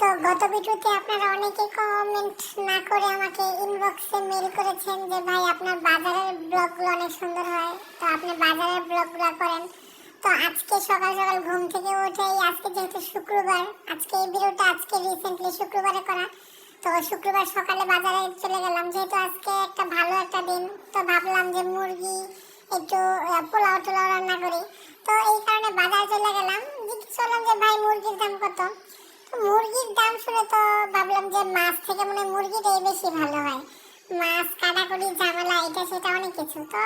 তো গত ভিডিওতে আপনারা অনেকে কমেন্ট না করে আমাকে ইনবক্সে মেল করেছেন যে, ভাই, আপনার বাজারের ব্লগগুলো অনেক সুন্দর হয়। তো আপনি বাজারের ব্লগগুলো করেন। তো আজকে সকাল সকাল ঘুম থেকে উঠেই, আজকে যেহেতু শুক্রবার, আজকে এই ভিডিওটা আজকে রিসেন্টলি শুক্রবারে করা। তো শুক্রবার সকালে বাজারে চলে গেলাম। যেহেতু আজকে একটা ভালো একটা দিন, তো ভাবলাম যে মুরগি একটু পোলাও টোলাও রান্না করি। তো এই কারণে বাজারে চলে গেলাম। জিজ্ঞেস করলাম যে, ভাই, মুরগির দাম কত? মুরগির দাম শুনে তো ভাবলাম যে মাছ থেকে মনে হয় মুরগিটাই বেশি ভালো হয়। মাছ, কাটাকুটি, ঝামেলা, এটা সেটা অনেক কিছু। তো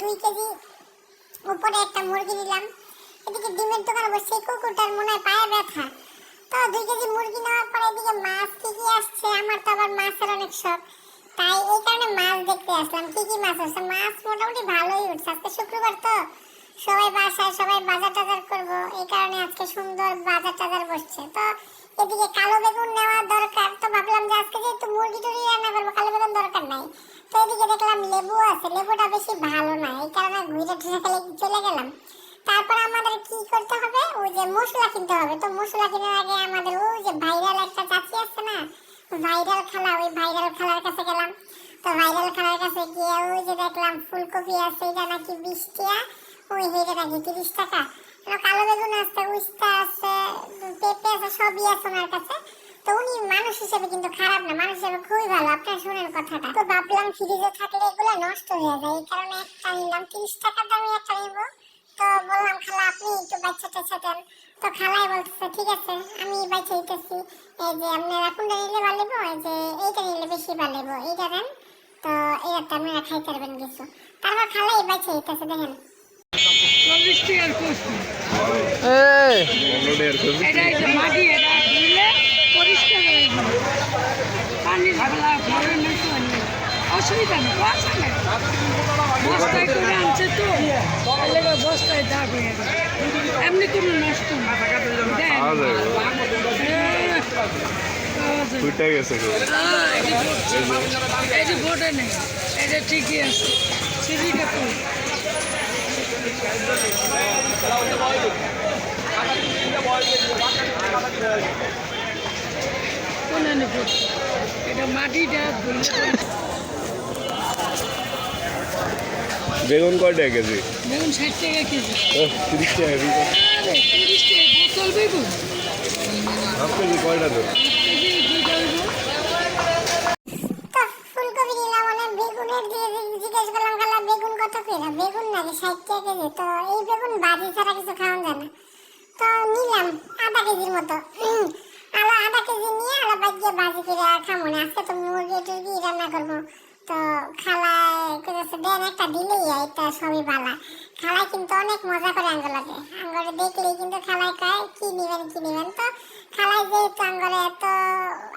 দুই কেজি উপরে একটা মুরগি নিলাম। এদিকে ডিমের দোকানে বসে এই কুকুরটার মনে হয় পায়ে ব্যথা। তো দুই কেজি মুরগি নেওয়ার পরে এদিকে মাছ কি কি আসছে, আমার তো আবার মাছের অনেক শখ। তাই এই কারণে মাছ দেখতে আসলাম। কি কি মাছ আসছে? মাছ মোটামুটি ভালোই উঠছে। আজকে শুক্রবার তো সবাই বাসায়, সবাই বাজার টাজার করব। এই কারণে আজকে সুন্দর বাজার টাজার বসছে। তো এদিকে কালো বেগুন নেওয়া দরকার। তো ভাবলাম যে আজকে যেহেতু মুরগি টুরি রান্না করব, কালো বেগুন দরকার নাই। তো এদিকে দেখলাম লেবু আছে। লেবুটা বেশি ভালো না। এই কারণে ঘুরে ফেলে চলে গেলাম। তারপর আমাদের কি করতে হবে? ওই যে মশলা কিনতে হবে। তো মশলা কেনার আগে আমাদের ওই যে ভাইরাল একটা চাচি আছে না ভাইরাল খালা, ওই ভাইরাল খালার কাছে গেলাম। তো ভাইরাল খালার কাছে গিয়ে ওই যে দেখলাম ফুলকপি আছে, এটা নাকি বিশ ওই হেটা তিরিশ টাকা। কালো বেগুন আছে, উস্তা আছে, পেঁপে আছে, সবই আছে ওনার কাছে। তো উনি মানুষ হিসেবে কিন্তু খারাপ না, মানুষ হিসেবে খুবই ভালো, আপনার শুনেন ভাবলাম ফ্রিজে থাকলে এগুলো নষ্ট হয়ে যায়, এই কারণে একটা তিরিশ টাকার দামে একটা নিবো। তো বললাম, খালা, আপনি একটু বাচ্চা টাচ্চা দেন। তো খালাই বলতেছে, ঠিক আছে, আমি বাচ্চা দিতেছি। এই যে আপনারা কোনটা নিলে ভালো এই যে এইটা নিলে বেশি ভালো লাগবো এইটা দেন। তো এইটা আপনারা খাইতে পারবেন কিছু। তারপর খালাই বাচ্চা দিতেছে, দেখেন। অসুবিধা নেই বস্তায় করে আনছে তো বস্তায় দাগ হয়ে এমনি কোনো নষ্ট। ফুটে গেছে। এই যে ভোটে নেই। এটা ঠিকই আছে। সিঁড়িটা কই কোনে নেব এটা মাটিটা ধুইলে বেগুন কয় টাকা কেজি? বেগুন ষাট টাকা কেজি। ও, তিরিশ টাকা তিরিশ টাকা বোতল বেগুন। হাফ কেজি কয়টা তো বেগুন ফুলকপি নিলাম অনেক বেগুনের দিয়ে জিজ্ঞেস করলাম বেগুন কত করে বেগুন নাকি ষাট টাকা কেজি। তো এই বেগুন বাজি ছাড়া কিছু খাওয়া যায় না। তো নিলাম, আধা কেজির মতো। আলা, আধা কেজি নিয়ে আলা বাজিয়ে বাজি করে আর খাব না। আজকে তো মুরগি টুরগি রান্না করব। তো খালায় কইতেছে, দেন একটা দিলেই এটা সবই ভালা খালায় কিন্তু অনেক মজা করে আঙ্গুলাকে আঙ্গুলে দেখলেই কিন্তু খালায় কয়, কি নিবেন কি নিবেন? তো খালায় যেহেতু আঙ্গুলে এত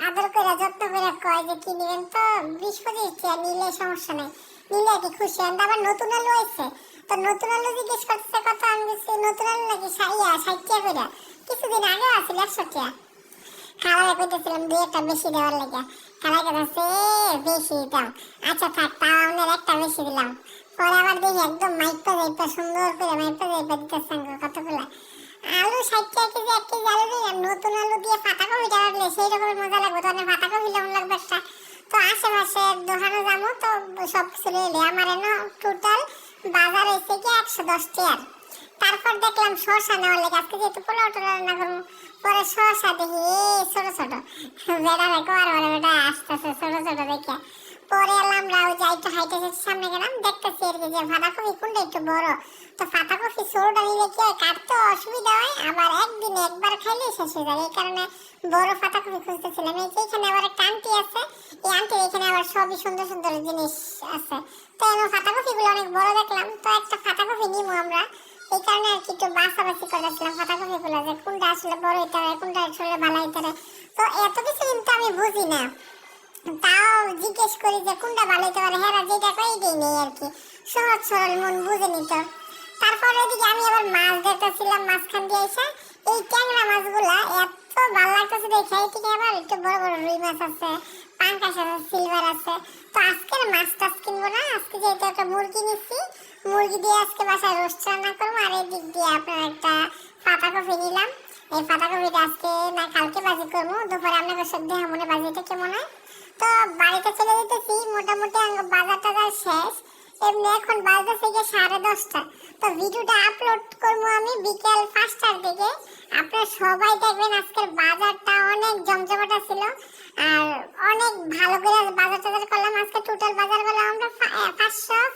আদর করে যত্ন করে কয় যে, কি নিবেন? তো বিশ পঁচিশ নিলে সমস্যা নেই। নিলে কি খুশি হন আবার নতুন আলু আছে তো নতুন আলু জিজ্ঞেস করতেছে কত বলছি, নতুন আলু নাকি সাইয়া? ষাট টাকা করে কিছুদিন আগে আছিল একশো টাকা খালারে কইতেছিলাম দুই একটা বেশি দেওয়ার লাগে। খালাই কাছে বেশি দাম আচ্ছা থাক তাও আপনার একটা বেশি দিলাম। পরে আবার দেখি একদম মাইপা যাইপা সুন্দর করে মাইপা যাইপা দিতেছে কতগুলা। আলু ষাট কেজি এক কেজি আলু দিলাম নতুন আলু দিয়ে পাতাকপি রাখলে সেই রকমের মজা লাগবে। তো পাতাকপি লেমন লাগবে একটা? তো আশেপাশে দোকানে যাব, তো সব কিছু নিলে আমার এনে টোটাল বাজার হয়েছে কি একশো দশ টিয়ার তারপর দেখলাম শসা নেওয়ার লেগে আজকে যেহেতু পোলাও টোলাও রান্না করব, পরে শসা দেখি, এই ছোট ছোট। বেড়া দেখো, আর বড় আসতেছে ছোট ছোট দেখে। পরে এলাম রাও যাই তো হাইটে সামনে গেলাম দেখতেছি আর কি যে ফাটাকপি কোনটা একটু বড়। তো ফাটাকপি ছোটটা নিলে কি হয়, কাটতে অসুবিধা হয় আবার একদিন একবার খাইলে শেষ হয়ে যাবে এই কারণে বড় ফাটাকপি খুঁজতেছিলাম। এই যে এখানে আবার একটা আন্টি আছে এই আন্টির এখানে আবার সবই সুন্দর সুন্দর জিনিস আছে। তো এমন ফাটাকপি গুলো অনেক বড় দেখলাম তো একটা ফাটাকপি নিবো আমরা। এই কারণে আর কি একটু বাছাবাছি করেছিলাম ফাটাকপি গুলো যে কোনটা আসলে বড় হবে কোনটা আসলে ভালো হবে তো এত কিছু কিন্তু আমি বুঝি না। তাও জিজ্ঞেস করি যে কোনটা ভালো হইতে পারে? হ্যাঁ যেটা কই নেই আর কি। সহজ সরল মন বুঝে নিত। তারপর এদিকে আমি আবার মাছ দেখতেছিলাম মাঝখান দিয়ে এসে। এই ট্যাংরা মাছগুলা এত ভালো লাগতেছে দেখে। এদিকে আবার একটু বড় বড় রুই মাছ আছে, পাঙ্কাশ আছে, সিলভার আছে। তো আজকের মাছ টাছ কিনবো না? আজকে যেহেতু একটা মুরগি নিচ্ছি, মুরগি দিয়ে আজকে বাসায় রোস্ট রান্না করব। আর এই দিক দিয়ে আপনার একটা পাতা কফি নিলাম। এই পাতাকপিটা আজকে না কালকে বাজি করব। দুপুরে আপনাকে সব দেহা মনে বাজিটা কেমন হয় তো বাড়িতে চলে যেতেছি মোটামুটি বাজার টাজার শেষ। এমনি এখন বাজার থেকে সাড়ে দশটা। তো ভিডিওটা আপলোড করব আমি বিকেল পাঁচটার দিকে। আপনারা সবাই দেখবেন আজকের বাজারটা অনেক জমজমাটা ছিল। আর অনেক ভালো করে বাজার টাজার করলাম। আজকে টোটাল বাজার করলাম আমরা পাঁচশো।